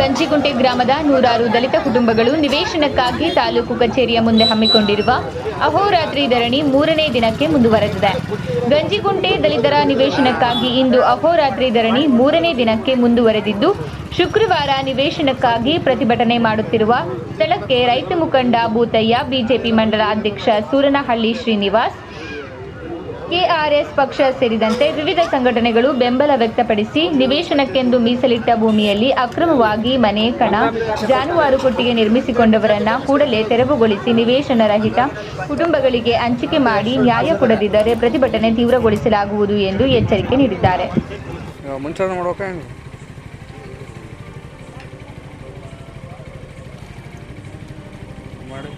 ಗಂಜಿಗುಂಟೆ ಗ್ರಾಮದ ನೂರಾರು ದಲಿತ ಕುಟುಂಬಗಳು ನಿವೇಶನಕ್ಕಾಗಿ ತಾಲೂಕು ಕಚೇರಿಯ ಮುಂದೆ ಹಮ್ಮಿಕೊಂಡಿರುವ ಅಹೋರಾತ್ರಿ ಧರಣಿ ಮೂರನೇ ದಿನಕ್ಕೆ ಮುಂದುವರೆದಿದೆ. ಗಂಜಿಗುಂಟೆ ದಲಿತರ ನಿವೇಶನಕ್ಕಾಗಿ ಇಂದು ಅಹೋರಾತ್ರಿ ಧರಣಿ ಮೂರನೇ ದಿನಕ್ಕೆ ಮುಂದುವರೆದಿದ್ದು, ಶುಕ್ರವಾರ ನಿವೇಶನಕ್ಕಾಗಿ ಪ್ರತಿಭಟನೆ ಮಾಡುತ್ತಿರುವ ಸ್ಥಳಕ್ಕೆ ರೈತ ಮುಖಂಡ ಭೂತಯ್ಯ, ಬಿಜೆಪಿ ಮಂಡಲ ಅಧ್ಯಕ್ಷ ಸೂರನಹಳ್ಳಿ ಶ್ರೀನಿವಾಸ್ ಕೆಆರ್ಎಸ್ ಪಕ್ಷ ಸೇರಿದಂತೆ ವಿವಿಧ ಸಂಘಟನೆಗಳು ಬೆಂಬಲ ವ್ಯಕ್ತಪಡಿಸಿ ನಿವೇಶನಕ್ಕೆಂದು ಮೀಸಲಿಟ್ಟ ಭೂಮಿಯಲ್ಲಿ ಅಕ್ರಮವಾಗಿ ಮನೆ, ಕಣ, ಜಾನುವಾರು ಕೊಟ್ಟಿಗೆ ನಿರ್ಮಿಸಿಕೊಂಡವರನ್ನ ಕೂಡಲೇ ತೆರವುಗೊಳಿಸಿ ನಿವೇಶನ ರಹಿತ ಕುಟುಂಬಗಳಿಗೆ ಹಂಚಿಕೆ ಮಾಡಿ ನ್ಯಾಯ ಕೊಡದಿದ್ದರೆ ಪ್ರತಿಭಟನೆ ತೀವ್ರಗೊಳಿಸಲಾಗುವುದು ಎಂದು ಎಚ್ಚರಿಕೆ ನೀಡಿದ್ದಾರೆ. ಮಾಡಿ.